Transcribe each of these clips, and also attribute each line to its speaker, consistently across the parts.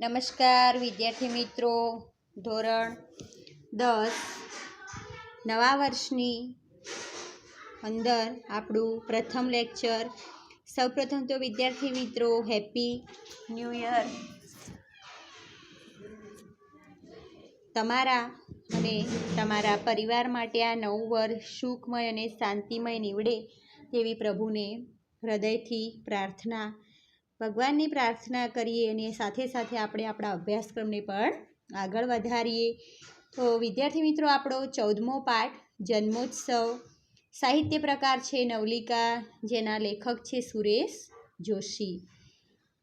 Speaker 1: નમસ્કાર, વિદ્યાર્થી મિત્રો. ધોરણ દસ, નવા વર્ષની અંદર આપણું પ્રથમ લેક્ચર. સૌપ્રથમ તો વિદ્યાર્થી મિત્રો હેપી ન્યૂ યર તમારા અને તમારા પરિવાર માટે આ નવું વર્ષ સુખમય અને શાંતિમય નીવડે તેવી પ્રભુને હૃદયથી પ્રાર્થના ભગવાનની પ્રાર્થના કરીએ અને સાથે સાથે આપણે આપણા અભ્યાસક્રમને પણ આગળ વધારીએ. તો વિદ્યાર્થી મિત્રો, આપણો ચૌદમો પાઠ, જન્મોત્સવ, સાહિત્ય પ્રકાર છે નવલિકા, જેના લેખક છે સુરેશ જોશી.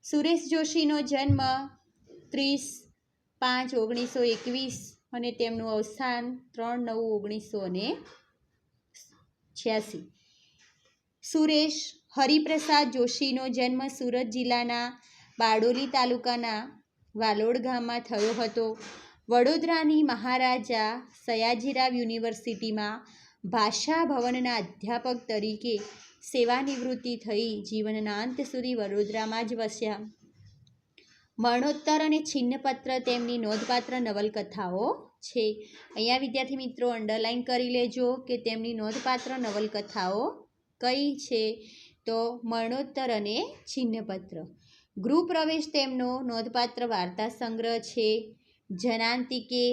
Speaker 1: સુરેશ જોશીનો જન્મ ત્રીસ પાંચ ઓગણીસો એકવીસ અને તેમનું અવસાન ત્રણ નવ ઓગણીસો અને છ્યાસી. સુરેશ હરિપ્રસાદ જોશીનો જન્મ સુરત જિલ્લાના બારડોલી તાલુકાના વાલોડ ગામમાં થયો હતો. વડોદરાની મહારાજા સયાજીરાવ યુનિવર્સિટીમાં ભાષા ભવનના અધ્યાપક તરીકે સેવાનિવૃત્તિ થઈ જીવનના અંત સુધી વડોદરામાં જ વસ્યા. મરણોત્તર અને છિન્નપત્ર તેમની નોંધપાત્ર નવલકથાઓ છે. અહીંયા વિદ્યાર્થી મિત્રો અંડરલાઈન કરી લેજો કે તેમની નોંધપાત્ર નવલકથાઓ કઈ છે. તો મરણોત્તર અને છિન્નપત્ર. ગૃહપ્રવેશ તેમનો નોંધપાત્ર વાર્તા સંગ્રહ છે. જનાંતિકે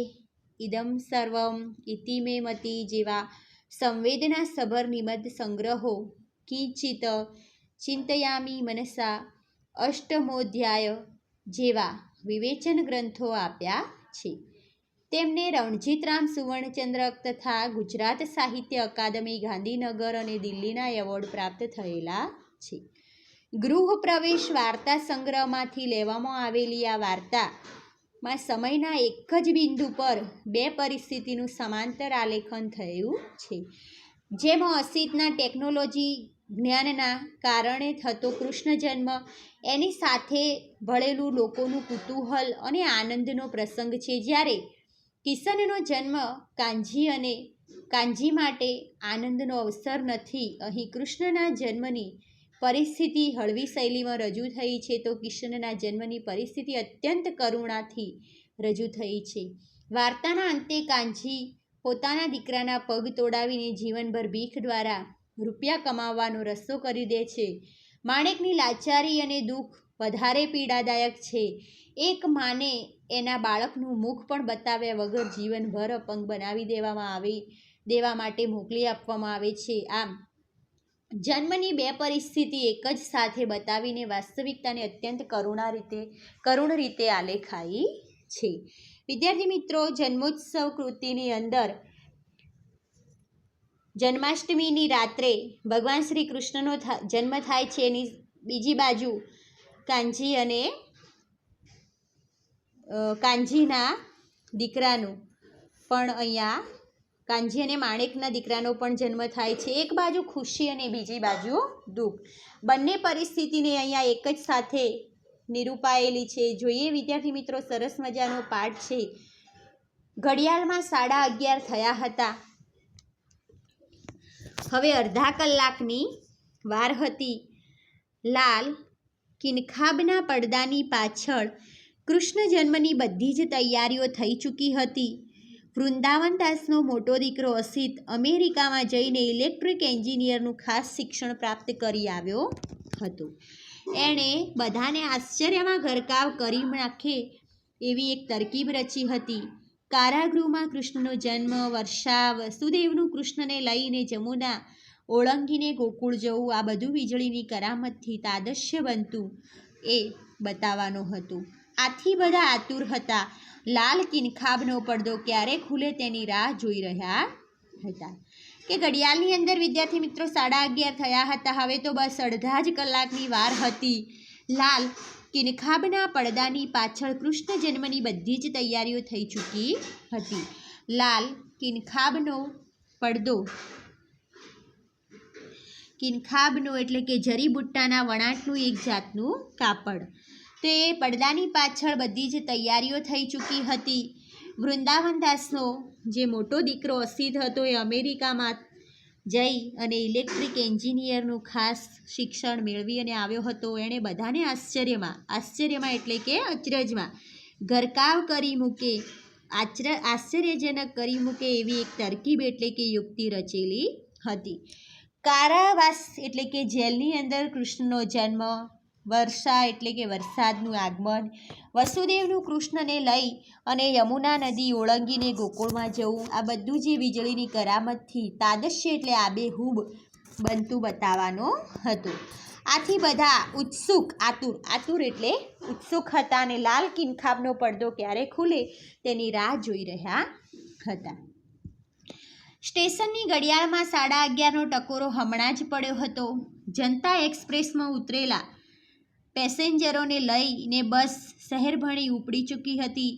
Speaker 1: ઇદમ સર્વમ ઇતિમેમતી જેવા સંવેદના સભર નિબદ્ધ સંગ્રહો. કિંચિત ચિંતયામી મનસા અષ્ટમોધ્યાય જેવા વિવેચન ગ્રંથો આપ્યા છે. તેમને રણજીતરામ સુવર્ણચંદ્રક તથા ગુજરાત સાહિત્ય અકાદમી, ગાંધીનગર અને દિલ્હીના એવોર્ડ પ્રાપ્ત થયેલા છે. ગૃહ પ્રવેશ વાર્તા સંગ્રહમાંથી લેવામાં આવેલી આ વાર્તામાં સમયના એક જ બિંદુ પર બે પરિસ્થિતિનું સમાંતર આલેખન થયું છે. જેમાં અસિતના ટેકનોલોજી જ્ઞાનના કારણે થતો કૃષ્ણ જન્મ, એની સાથે ભળેલું લોકોનું કુતૂહલ અને આનંદનો પ્રસંગ છે. જ્યારે કિશનનો જન્મ કાંજી અને કાંજી માટે આનંદનો અવસર નથી. અહીં કૃષ્ણના જન્મની પરિસ્થિતિ હળવી શૈલીમાં રજૂ થઈ છે તો કિશનના જન્મની પરિસ્થિતિ અત્યંત કરુણાથી રજૂ થઈ છે. વાર્તાના અંતે કાંજી પોતાના દીકરાના પગ તોડાવીને જીવનભર ભીખ દ્વારા રૂપિયા કમાવવાનો રસ્તો કરી દે છે. માણેકની લાચારી અને દુઃખ વધારે પીડાદાયક છે. એક માને એના બાળકનું મુખ પણ બતાવ્યા વગર જીવનભર અપંગ બનાવી દેવામાં આવી, દેવા માટે મોકલી આપવામાં આવે છે. આમ, જન્મની બે પરિસ્થિતિ એક જ સાથે બતાવીને વાસ્તવિકતાને અત્યંત કરુણા રીતે, કરુણ રીતે આલેખાઈ છે. વિદ્યાર્થી મિત્રો, જન્મોત્સવ કૃતિની અંદર જન્માષ્ટમીની રાત્રે ભગવાન શ્રી કૃષ્ણનો જન્મ થાય છે એની બીજી બાજુ કાંજી અને કાંજીના દીકરાનું. પણ અહીંયા કાંજી અને માણેકના દીકરાનો પણ જન્મ થાય છે. એક બાજુ ખુશી અને બીજી બાજુ દુઃખ. બંને પરિસ્થિતિને અહીંયા એક જ સાથે નિરૂપાયેલી છે. જોઈએ વિદ્યાર્થી મિત્રો, સરસ મજાનો પાઠ છે. ઘડિયાળમાં સાડા અગિયાર થયા હતા. હવે અડધા કલાકની વાર હતી. લાલ કિનખાબના પડદાની પાછળ કૃષ્ણ જન્મની બધી જ તૈયારીઓ થઈ ચૂકી હતી. વૃંદાવન દાસનો મોટો દીકરો અસિત અમેરિકામાં જઈને ઇલેક્ટ્રિક એન્જિનિયરનું ખાસ શિક્ષણ પ્રાપ્ત કરી આવ્યો હતો. એણે બધાને આશ્ચર્યમાં ગરકાવ કરી નાખે એવી એક તરકીબ રચી હતી. કારાગૃહમાં કૃષ્ણનો જન્મ, વર્ષા, વસુદેવનું કૃષ્ણને લઈને જમુના ઓળંગીને ગોકુળ જવું આ બધું વીજળીની કરામતથી તાદશ્ય બનતું એ બતાવવાનું હતું. આથી બધા આતુર હતા. લાલ કિનખાબનો પડદો ક્યારે ખુલે તેની રાહ જોઈ રહ્યા હતા. કે ઘડિયાળની અંદર વિદ્યાર્થી મિત્રો સાડા અગિયાર થયા હતા. હવે તો બસ અડધા જ કલાકની વાર હતી. લાલ કિનખાબના પડદાની પાછળ કૃષ્ણ જન્મની બધી જ તૈયારીઓ થઈ ચૂકી હતી. લાલ કિનખાબનો પડદો કિનખાબનો એટલે કે જરીબુટ્ટાના વણાટનું એક જાતનું કાપડ. તો એ પડદાની પાછળ બધી જ તૈયારીઓ થઈ ચૂકી હતી. વૃંદાવનદાસનો જે મોટો દીકરો અસિદ્ધ હતો એ અમેરિકામાં જઈ અને ઇલેક્ટ્રિક એન્જિનિયરનું ખાસ શિક્ષણ મેળવી અને આવ્યો હતો. એણે બધાને આશ્ચર્યમાં આશ્ચર્યમાં એટલે કે અચરજમાં ગરકાવ કરી મૂકે, આચર, આશ્ચર્યજનક કરી મૂકે એવી એક તરકીબ એટલે કે યુક્તિ રચેલી હતી. કારાવાસ એટલે કે જેલની અંદર કૃષ્ણનો જન્મ, વર્ષા એટલે કે વરસાદનું આગમન, વસુદેવનું કૃષ્ણને લઈ અને યમુના નદી ઓળંગીને ગોકુળમાં જવું, આ બધું જે વીજળીની કરામતથી તાદશ્ય એટલે આબેહૂબ બનતું બતાવવાનું હતું. આથી બધા ઉત્સુક, આતુર આતુર એટલે ઉત્સુક હતા અને લાલ કિનખાબનો પડદો ક્યારે ખુલે તેની રાહ જોઈ રહ્યા હતા. સ્ટેશનની ઘડિયાળમાં સાડા અગિયારનો ટકોરો હમણાં જ પડ્યો હતો. જનતા એક્સપ્રેસમાં ઉતરેલા પેસેન્જરોને લઈને બસ શહેરભણી ઉપડી ચૂકી હતી.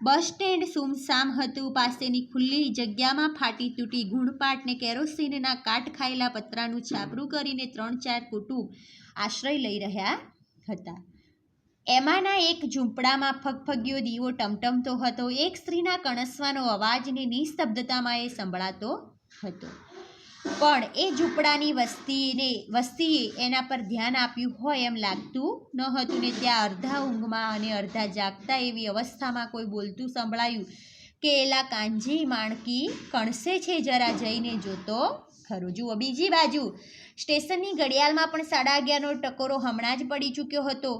Speaker 1: બસ સ્ટેન્ડ સુમસામ હતું. પાસેની ખુલ્લી જગ્યામાં ફાટી તૂટી ગુણપાટને કેરોસીનના કાટ ખાયેલા પતરાનું છાપરું કરીને ત્રણ ચાર કુટુંબ આશ્રય લઈ રહ્યા હતા. એમાંના એક ઝૂંપડામાં ફગફગ્યો દીવો ટમટમતો હતો. એક સ્ત્રીના કણસવાનો અવાજને નિસ્તબ્ધતામાં એ સંભળાતો હતો. પણ એ ઝૂંપડાની વસ્તીને વસ્તીએ એના પર ધ્યાન આપ્યું હોય એમ લાગતું ન હતું ને ત્યાં અડધા ઊંઘમાં અને અડધા જાગતા એવી અવસ્થામાં કોઈ બોલતું સંભળાયું કે એલા કાંજી માણકી કણસે છે જરા જઈને જોતો ખરું. જુઓ, બીજી બાજુ, સ્ટેશનની ઘડિયાળમાં પણ સાડા અગિયારનો ટકોરો હમણાં જ પડી ચૂક્યો હતો.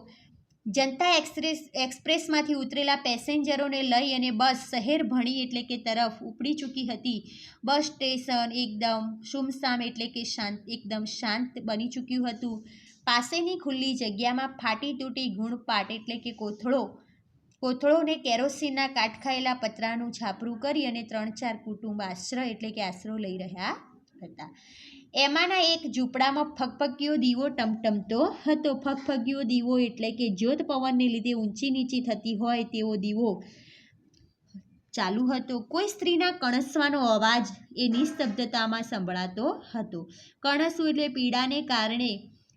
Speaker 1: જનતા એક્સપ્રેસ, એક્સપ્રેસમાંથી ઉતરેલા પેસેન્જરોને લઈ અને બસ શહેર ભણી એટલે કે તરફ ઉપડી ચૂકી હતી. બસ સ્ટેશન એકદમ સુમસામ એટલે કે શાંત, એકદમ શાંત બની ચૂક્યું હતું. પાસેની ખુલ્લી જગ્યામાં ફાટી તૂટી ગુણપાટ એટલે કે કોથળો કોથળોને કેરોસીનના કાટખાયેલા પતરાનું છાપરું કરી અને ત્રણ ચાર કુટુંબ આશ્રય એટલે કે આશરો લઈ રહ્યા હતા. એમાંના એક ઝૂંપડામાં ફગફગીયો દીવો ટમટમતો હતો. ફગફગીયો દીવો એટલે કે જ્યોત પવનને લીધે ઊંચી નીચી થતી હોય તેવો દીવો ચાલુ હતો. કોઈ સ્ત્રીના કણસવાનો અવાજ એ નિસ્તબ્ધતામાં સંભળાતો હતો. કણસવું એટલે પીડાને કારણે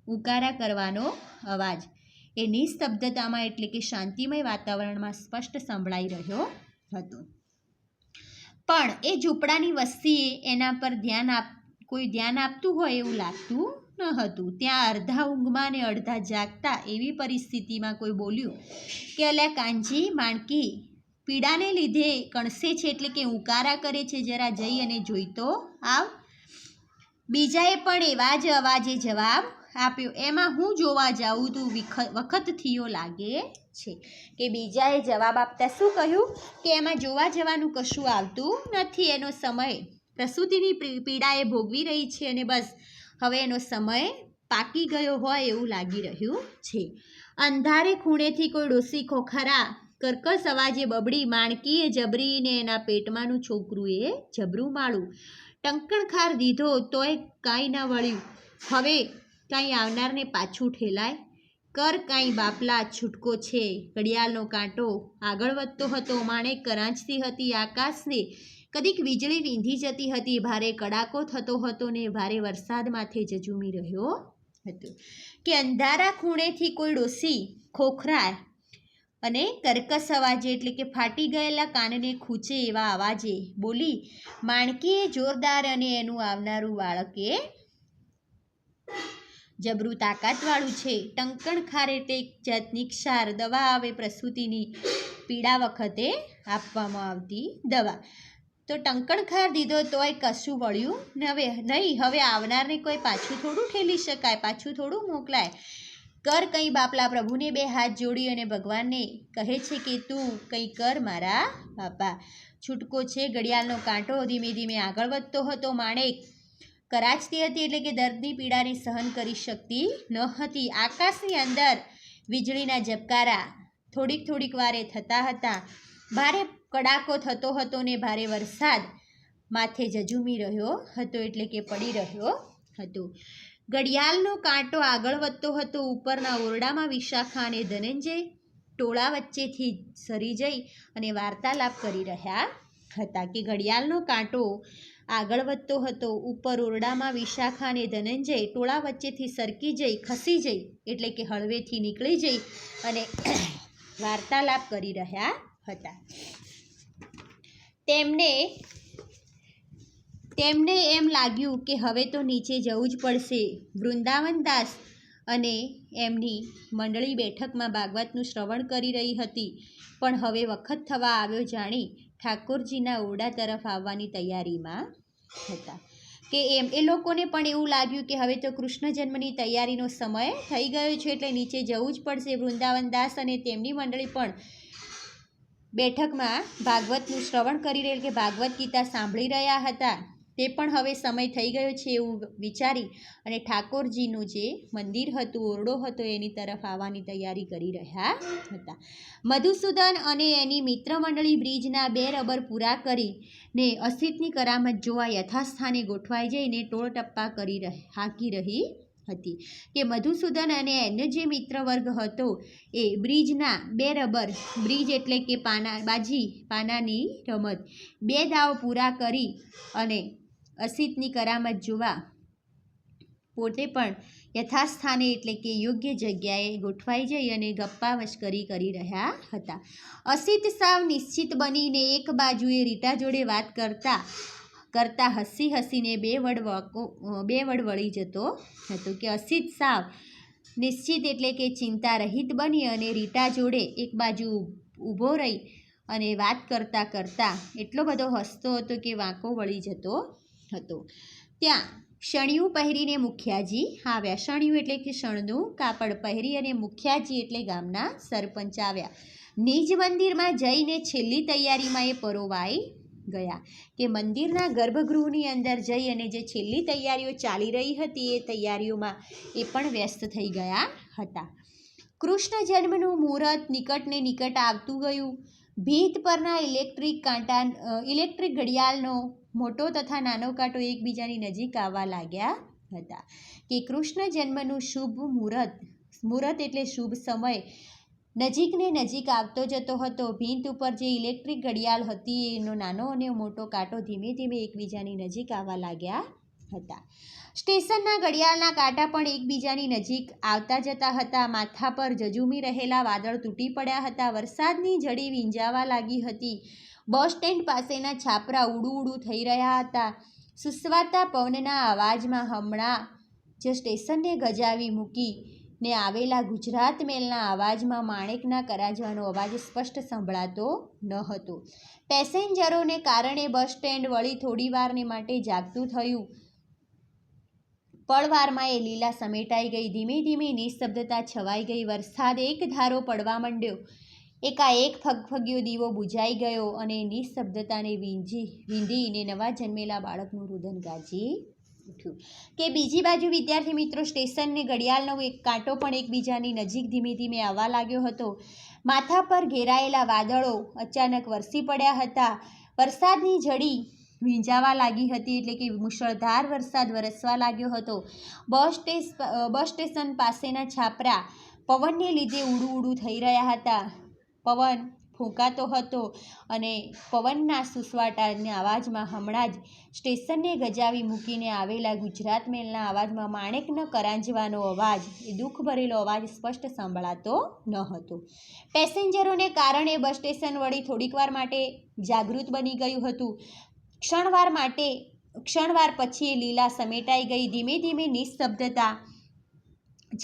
Speaker 1: ઉકારા કરવાનો અવાજ. એ નિસ્તબ્ધતામાં એટલે કે શાંતિમય વાતાવરણમાં સ્પષ્ટ સંભળાઈ રહ્યો હતો. પણ એ ઝૂંપડાની વસ્તીએ એના પર ધ્યાન આપ કોઈ ધ્યાન આપતું હોય એવું લાગતું ન હતું. ત્યાં અડધા ઊંઘમાં ને અડધા જાગતા એવી પરિસ્થિતિમાં કોઈ બોલ્યું કે, અલ્યા કાંજી માણકી, પીડાને લીધે કણસે છે એટલે કે ઉકારા કરે છે, જરા જઈ અને જોઈ તો આવ. બીજાએ પણ એવા જ અવાજે જવાબ આપ્યો. એમાં હું જોવા જાઉં તું વિખ, વખત થયો લાગે છે. કે બીજાએ જવાબ આપતા શું કહ્યું? કે, એમાં જોવા જવાનું કશું આવતું નથી. એનો સમય પ્રસૂતિની પીડા એ ભોગવી રહી છે અને બસ હવે એનો સમય પાકી ગયો હોય એવું લાગી રહ્યું છે. અંધારે ખૂણેથી કોઈ ડોસી ખોખરા, કર્કશ અવાજે બબડી, માણકીએ જબરીને એના પેટમાંનું છોકરું એ જબરું માળું. ટંકણખાર દીધો તોય કાંઈ ન વળ્યું. હવે કાંઈ આવનારને પાછું ઠેલાય. કર કાંઈ બાપલા, છૂટકો છે, ઘડિયાળનો કાંટો. આગળ વધતો હતો, માણેક કરાંચતી હતી આકાશને. કદીક વીજળી વીંધી જતી હતી, ભારે કડાકો થતો હતો ને ભારે વરસાદ માથે જજુમી રહ્યો હતો. કે અંધારા ખૂણેથી કોઈ ડોસી, ખોખરાય અને કર્કશ અવાજે એટલે કે ફાટી ગયેલા કાનને ખૂંચે એવા અવાજે બોલી, માણકીએ જોરદાર અને એનું આવનારું બાળકે જબરું તાકાતવાળું છે. ટંકણ ખારે તે જાતની ક્ષાર દવા આવે પ્રસૂતિની પીડા વખતે આપવામાં આવતી દવા. તો ટંકણ ખાર દીધો તોય કશું વળ્યું હવે નહીં, હવે આવનારને કોઈ પાછું થોડું ઠેલી શકાય, પાછું થોડું મોકલાય. કર કંઈ બાપલા પ્રભુને બે હાથ જોડી અને ભગવાનને કહે છે કે તું કંઈ કર મારા બાપા. છૂટકો છે, ઘડિયાળનો કાંટો, ધીમે ધીમે આગળ વધતો હતો માણેક કરાચતી હતી એટલે કે દર્દની પીડાને સહન કરી શકતી ન હતી. આકાશની અંદર વીજળીના ઝબકારા થોડીક થોડીક વારે થતા હતા. ભારે કડાકો થતો હતો ને ભારે વરસાદ માથે જજુમી રહ્યો હતો એટલે કે પડી રહ્યો હતો. ઘડિયાળનો કાંટો આગળ વધતો હતો, ઉપરના ઓરડામાં વિશાખા અને ધનંજય ટોળા વચ્ચેથી સરી જઈ અને વાર્તાલાપ કરી રહ્યા હતા કે ઘડિયાળનો કાંટો આગળ વધતો હતો, ઉપર ઓરડામાં વિશાખા અને ધનંજય ટોળા વચ્ચેથી સરકી જઈ, ખસી જઈ એટલે કે હળવેથી નીકળી જઈ અને વાર્તાલાપ કરી રહ્યા હતા. તેમને તેમને એમ લાગ્યું કે હવે તો નીચે જવું જ પડશે. વૃંદાવનદાસ અને એમની મંડળી બેઠકમાં ભાગવતનું શ્રવણ કરી રહી હતી. પણ હવે વખત થવા આવ્યો જાણી ઠાકોરજીના ઓરડા તરફ આવવાની તૈયારીમાં હતા. કે એમ, એ લોકોને પણ એવું લાગ્યું કે હવે તો કૃષ્ણ જન્મની તૈયારીનો સમય થઈ ગયો છે એટલે નીચે જવું જ પડશે. વૃંદાવનદાસ અને તેમની મંડળી પણ બેઠકમાં ભાગવતનું શ્રવણ કરી રહેલ કે ભાગવત ગીતા સાંભળી રહ્યા હતા, તે પણ હવે સમય થઈ ગયો છે એવું વિચારી અને ઠાકોરજીનું જે મંદિર હતું, ઓરડો હતો, એની તરફ આવવાની તૈયારી કરી રહ્યા હતા. મધુસૂદન અને એની મિત્ર મંડળી બ્રિજના બે રબર પૂરા કરી ને અસિતની કરામત જોવા યથાસ્થાને ગોઠવાઈ જઈને ટોળટપ્પા કરી રહી, હાંકી રહી હતી. કે મધુસૂદન અને એનો જે મિત્ર વર્ગ હતો એ બ્રિજના બે રબર, બ્રિજ એટલે કે પાના, બાજી, પાનાની રમત. બે દાવ પૂરા કરી અને અસિતની કરામત જોવા પોતે પણ યથાસ્થાને એટલે કે યોગ્ય જગ્યાએ ગોઠવાઈ જઈ અને ગપ્પા મશ્કરી કરી રહ્યા હતા. અસિત સાવ નિશ્ચિત બનીને એક બાજુએ રીટા જોડે વાત કરતા કરતા હસી હસીને બે વડ વાકો બે વડ વળી જતો હતો કે અસિત સાવ નિશ્ચિત એટલે કે ચિંતા રહિત બની અને રીટા જોડે એક બાજુ ઊભો રહી અને વાત કરતાં કરતાં એટલો બધો હસતો હતો કે વાંકો વળી જતો હતો. ત્યાં શણિયું પહેરીને મુખિયાજી આવ્યા. શણિયું એટલે કે શણનું કાપડ પહેરી અને મુખિયાજી એટલે ગામના સરપંચ આવ્યા. નિજ મંદિરમાં જઈને છેલ્લી તૈયારીમાં એ પરોવાઈ ગયા. કે મંદિરના ગર્ભગૃહની અંદર જઈ અને જે છેલ્લી તૈયારીઓ ચાલી રહી હતી એ તૈયારીઓમાં એ પણ વ્યસ્ત થઈ ગયા હતા. કૃષ્ણ જન્મનું મુહૂર્ત નિકટને નિકટ આવતું ગયું. ભીત પરના ઇલેક્ટ્રિક કાંટા ઇલેક્ટ્રિક ઘડિયાળનો મોટો તથા નાનો કાંટો એકબીજાની નજીક આવવા લાગ્યા હતા. કે કૃષ્ણ જન્મનું શુભ મુહૂર્ત મુહૂર્ત એટલે શુભ સમય નજીકને નજીક આવતો જતો હતો. ભીંત ઉપર જે ઇલેક્ટ્રિક ઘડિયાળ હતી, એનો નાનો અને મોટો કાંટો ધીમે ધીમે એકબીજાની નજીક આવવા લાગ્યા હતા. સ્ટેશનના ઘડિયાળના કાંટા પણ એકબીજાની નજીક આવતા જતા હતા. માથા પર જજુમી રહેલા વાદળ તૂટી પડ્યા હતા. વરસાદની જડી વીંજાવા લાગી હતી. બસ સ્ટેન્ડ પાસેના છાપરા ઉડું ઉડું થઈ રહ્યા હતા. સુસવાતા પવનના અવાજમાં હમણાં જે સ્ટેશનને ગજાવી મૂકી ને આવેલા ગુજરાત મેલના અવાજમાં માણેકના કરાજવાનો અવાજ સ્પષ્ટ સંભળાતો ન હતો. પેસેન્જરોને કારણે બસ સ્ટેન્ડ વળી થોડી વારને માટે જાગતું થયું. પળવારમાં એ લીલા સમેટાઈ ગઈ, ધીમે ધીમે નિસ્તબ્ધતા છવાઈ ગઈ, વરસાદ એક ધારો પડવા માંડ્યો. એકાએક ફગફગ્યો દીવો બુજાઈ ગયો અને નિઃશબ્દતાને વીંજી, વીંધીને નવા જન્મેલા બાળકનું રુદન ગાજી ઉઠ્યું. કે બીજી બાજુ વિદ્યાર્થી મિત્રો સ્ટેશનને ઘડિયાળનો એક કાંટો પણ એકબીજાની નજીક ધીમે ધીમે આવવા લાગ્યો હતો. માથા પર ઘેરાયેલા વાદળો અચાનક વરસી પડ્યા હતા. વરસાદની જડી વીંજાવા લાગી હતી એટલે કે મુશળધાર વરસાદ વરસવા લાગ્યો હતો. બસ સ્ટેશ બસ સ્ટેશન પાસેના છાપરા પવનને લીધે ઉડું ઉડું થઈ રહ્યા હતા. પવન ફૂંકાતો હતો અને પવનના સુસવાટાના અવાજમાં હમણાં જ સ્ટેશનને ગજાવી મૂકીને આવેલા ગુજરાત મેલના અવાજમાં માણેકનો કરાંજવાનો અવાજ, એ દુઃખ ભરેલો અવાજ સ્પષ્ટ સંભળાતો ન હતો. પેસેન્જરોને કારણે બસ સ્ટેશન વળી થોડીક વાર માટે જાગૃત બની ગયું હતું. ક્ષણવાર માટે, ક્ષણવાર પછી લીલા સમેટાઈ ગઈ, ધીમે ધીમે નિસ્તબ્ધતા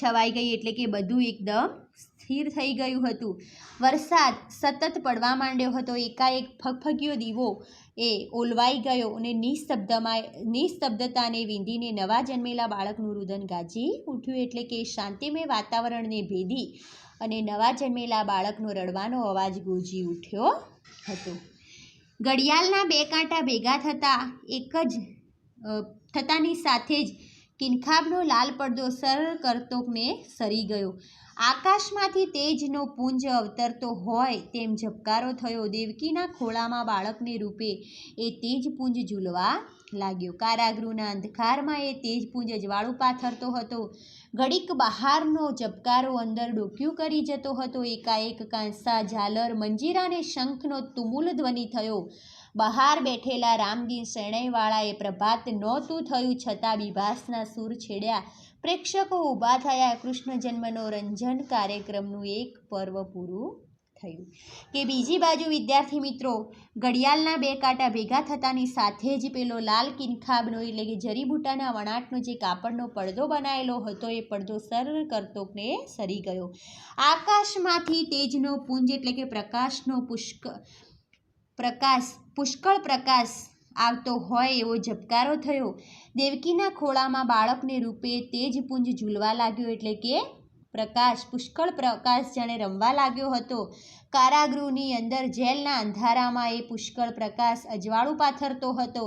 Speaker 1: છવાઈ ગઈ એટલે કે બધું એકદમ સ્થિર થઈ ગયું હતું. વરસાદ સતત પડવા માંડ્યો હતો. એકાએક ફગફગ્યો દીવો એ ઓલવાઈ ગયો અને નિઃશબ્દમાં નિઃશબ્દતાને વીંધીને નવા જન્મેલા બાળકનું રુદન ગાજી ઉઠ્યું એટલે કે શાંતિમય વાતાવરણને ભેદી અને નવા જન્મેલા બાળકનો રડવાનો અવાજ ગુંજી ઉઠ્યો હતો. ઘડિયાળના બે કાંટા ભેગા થતાં એક જ થતાની સાથે જ કિનખાબનો લાલ પડદો સર કરતોકને સરી ગયો. આકાશમાંથી તેજનો પુંજ અવતરતો હોય તેમ ઝબકારો થયો. દેવકીના ખોળામાં બાળકને રૂપે એ તેજપુંજ ઝૂલવા લાગ્યો. કારાગૃહના અંધકારમાં એ તેજપુંજ અજવાળું પાથરતો હતો. ઘડીક બહારનો ઝબકારો અંદર ડોક્યું કરી જતો હતો. એકાએક કાંસા, ઝાલર મંજીરાને શંખનો તુમુલ ધ્વનિ થયો. બહાર બેઠેલા રામગીર શરણાઈવાળાએ પ્રભાત નહોતું થયું છતાં બિભાસના સૂર છેડ્યા. પ્રેક્ષકો ઊભા થયા કૃષ્ણ જન્મનો રંજન કાર્યક્રમનું એક પર્વ પૂરું થયું. કે બીજી બાજુ વિદ્યાર્થી મિત્રો, ઘડિયાળના બે કાંટા ભેગા થતાની સાથે જ પેલો લાલ કિનખાબનો એટલે કે જરીબૂટાના વણાટનો જે કાપડનો પડદો બનાવેલો હતો, એ પડદો સર કરતોકને સરી ગયો. આકાશમાંથી તેજનો પુંજ એટલે કે પ્રકાશનો પુષ્ક, પ્રકાશ, પુષ્કળ પ્રકાશ આવતો હોય એવો ઝબકારો થયો. દેવકીના ખોળામાં બાળકને રૂપે તેજપુંજ ઝૂલવા લાગ્યો એટલે કે પ્રકાશ, પુષ્કળ પ્રકાશ જાણે રમવા લાગ્યો હતો. કારાગૃહની અંદર જેલના અંધારામાં એ પુષ્કળ પ્રકાશ અજવાળું પાથરતો હતો.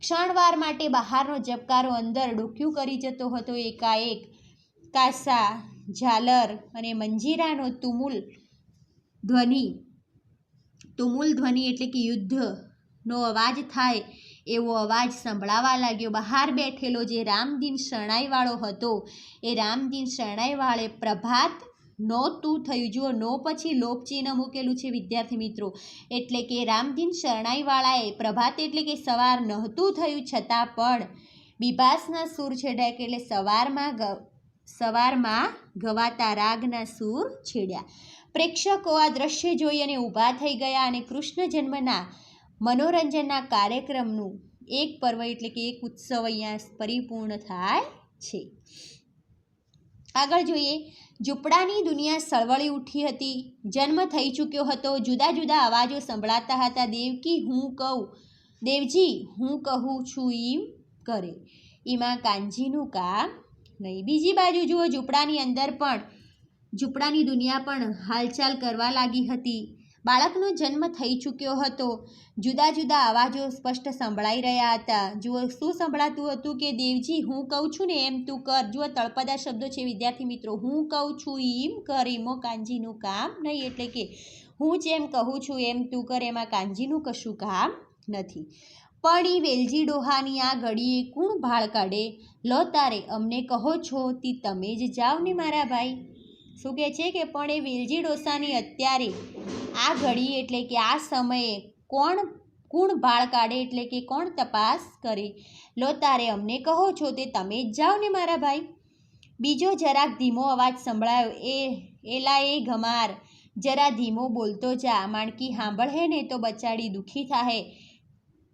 Speaker 1: ક્ષણવાર માટે બહારનો ઝબકારો અંદર ડોક્યું કરી જતો હતો એકાએક. કાસા, ઝાલર અને મંજીરાનો તુમુલ ધ્વનિ. તુમુલ ધ્વનિ એટલે કે યુદ્ધનો અવાજ થાય એવો અવાજ સંભળાવા લાગ્યો. બહાર બેઠેલો જે રામદીન શરણાઈવાળો હતો, એ રામદીન શરણાઈવાળે પ્રભાત નહોતું થયું? જુઓ, નો પછી લોપ ચિહ્ન મૂકેલું છે વિદ્યાર્થી મિત્રો. એટલે કે રામદીન શરણાઈવાળાએ પ્રભાત એટલે કે સવાર નહોતું થયું છતાં પણ બિભાસના સૂર છેડ્યા એટલે સવારમાં સવારમાં ગવાતા રાગના સૂર છેડ્યા. પ્રેક્ષકો આ દ્રશ્ય જોઈ અને ઊભા થઈ ગયા અને કૃષ્ણ જન્મના મનોરંજનના કાર્યક્રમનું એક પર્વ એટલે કે એક ઉત્સવ અહીંયા પરિપૂર્ણ થાય છે. આગળ જોઈએ, ઝૂંપડાની દુનિયા સળવળી ઉઠી હતી. જન્મ થઈ ચૂક્યો હતો. જુદા જુદા અવાજો સંભળાતા હતા. દેવકી, હું કહું. દેવજી, હું કહું છું એમ કરે. એમાં કાનજીનું કામ નહીં. બીજી બાજુ જુઓ, ઝૂંપડાની અંદર પણ, ઝૂંપડાની દુનિયા પણ હાલચાલ કરવા લાગી હતી. બાળકનો જન્મ થઈ ચૂક્યો હતો. જુદા જુદા અવાજો સ્પષ્ટ સંભળાઈ રહ્યા હતા. જુઓ, શું સંભળાતું હતું કે, દેવજી, હું કહું છું ને એમ તું કર. જુઓ, તળપદા શબ્દો છે, વિદ્યાર્થી મિત્રો, હું કહું છું એમ કર એમો કાનજીનું કામ નહીં. એટલે કે, હું જેમ કહું છું એમ તું કર, એમાં કાનજીનું કશું કામ નથી. પણ એ વેલજી ડોહાની આ ઘડીએ કોણ ભાળ કાઢે? લો તારે, અમને કહો છો તી તમે જ જાઓ ને મારા ભાઈ. શું કહે છે કે, પણ એ વેલજી ડોસાની અત્યારે આ ઘડી એટલે કે આ સમયે કોણ કોણ ભાળ કાઢે એટલે કે કોણ તપાસ કરે? લો તારે અમને કહો છો તે તમે જ જાઓ ને મારા ભાઈ. બીજો જરાક ધીમો અવાજ સંભળાયો, એ, એલા એ ઘમાર. જરા ધીમો બોલતો જા, માણકી સાંભળે ને તો બચાડી દુઃખી થાહે.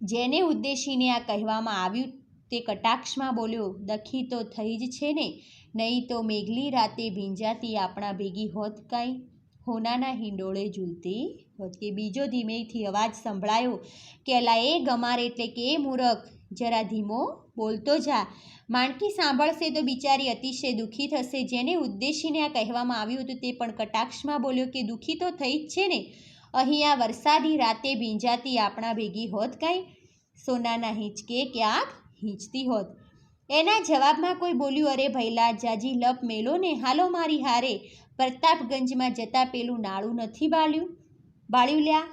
Speaker 1: જેને ઉદ્દેશીને આ કહેવામાં આવ્યું તે કટાક્ષમાં બોલ્યો, દખી તો થઈ જ છે ને નહીં તો મેઘલી રાતે ભીંજાતી આપણા ભેગી હોત કાંઈ? હોનાના હિંડોળે ઝૂલતી હોત કે બીજો ધીમેથી અવાજ સંભળાયો કે અલા એ ગમાર એટલે કે એ મૂરખ? જરા ધીમો બોલતો જા. માણકી સાંભળશે તો બિચારી અતિશય દુઃખી થશે. જેને ઉદ્દેશીને આ કહેવામાં આવ્યું હતું તે પણ કટાક્ષમાં બોલ્યો કે, દુઃખી તો થઈ જ છે ને? અહીંયા વરસાદી રાતે ભીંજાતી આપણા ભેગી હોત કાંઈ? સોનાના હિંચકે ક્યાંક હિંચતી હોત. એના જવાબમાં કોઈ બોલ્યું, અરે ભૈલા, જાજી લપ મેલો ને, હાલો મારી હારે. પ્રતાપગંજમાં જતા પેલું નાળું નથી બાળ્યું. બાળ્યું લ્યા?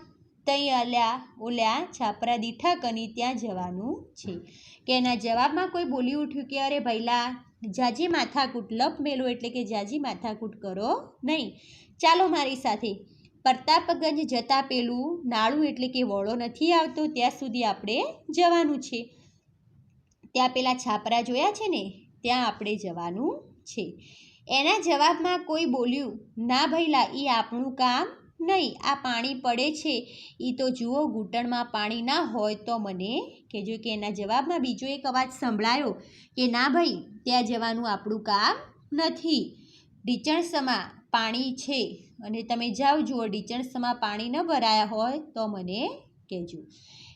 Speaker 1: તઈ અલ્યા, ઓલ્યા, છાપરા દીઠા કની ત્યાં જવાનું છે. કે એના જવાબમાં કોઈ બોલી ઉઠ્યું કે, અરે ભૈલા, જાજી માથાકૂટ, લપ મેલો એટલે કે જાજી માથાકૂટ કરો નહીં. ચાલો મારી સાથે. પ્રતાપગંજ જતા પેલું નાળું એટલે કે વળો નથી આવતો, ત્યાં સુધી આપણે જવાનું છે. ત્યાં પેલા છાપરા જોયા છે ને? ત્યાં આપણે જવાનું છે. એના જવાબમાં કોઈ બોલ્યું, ના ભૈલા એ આપણું કામ નહીં, આ પાણી પડે છે. એ તો જુઓ, ઘૂંટણમાં પાણી ના હોય તો મને કહેજો. કે એના જવાબમાં બીજો એક અવાજ સંભળાયો કે, ના ભાઈ, ત્યાં જવાનું આપણું કામ નથી. ઢીચણસમાં પાણી છે અને તમે જાઓ જુઓ, ઢીચણસમાં પાણી ન ભરાયા હોય તો મને કહેજો.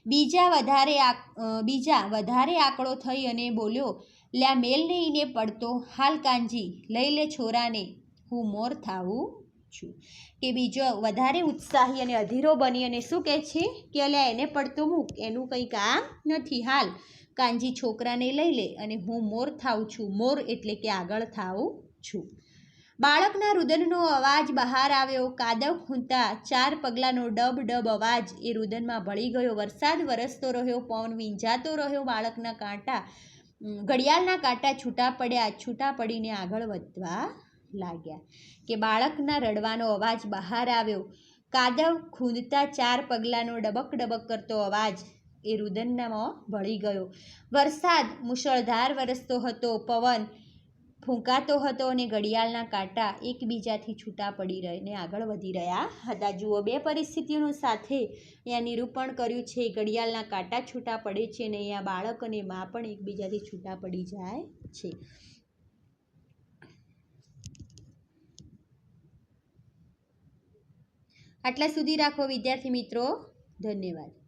Speaker 1: બીજા વધારે બીજા વધારે આંકડો થઈ અને બોલ્યો, લ્યા મેલ નહીં ને પડતો. હાલ કાનજી, લઈ લે છોરાને. હું મોર થાવું છું. કે બીજો વધારે ઉત્સાહી અને અધીરો બની અને શું કહે છે? કે અલ્યા એને પડતો મૂક. એનું કંઈ કામ નથી. હાલ કાનજી છોકરાને લઈ લે અને હું મોર થાઉં છું. મોર એટલે કે આગળ થાઉં છું. બાળકના રુદનનો અવાજ બહાર આવ્યો. કાદવ ખૂંતા ચાર પગલાંનો ડબ ડબ અવાજ એ રુદનમાં ભળી ગયો. વરસાદ વરસતો રહ્યો, પવન વિંજાતો રહ્યો. બાળકના કાંટા ઘડિયાળના કાંટા છૂટા પડ્યા, છૂટા પડીને આગળ વધવા લાગ્યા કે બાળકના રડવાનો અવાજ બહાર આવ્યો. કાદવ ખૂંદતા ચાર પગલાંનો ડબક ડબક કરતો અવાજ એ રુદનમાં ભળી ગયો. વરસાદ, મુશળધાર વરસતો હતો. પવન ફૂંકાતો હતો અને ઘડિયાળના કાંટા એકબીજાથી છૂટા પડી રહીને આગળ વધી રહ્યા હતા. જુઓ, બે પરિસ્થિતિઓનું સાથે અહીંયા નિરૂપણ કર્યું છે. ઘડિયાળના કાંટા છૂટા પડે છે અને અહીંયા બાળક અને મા પણ એકબીજાથી છૂટા પડી જાય છે. આટલા સુધી રાખો વિદ્યાર્થી મિત્રો. ધન્યવાદ.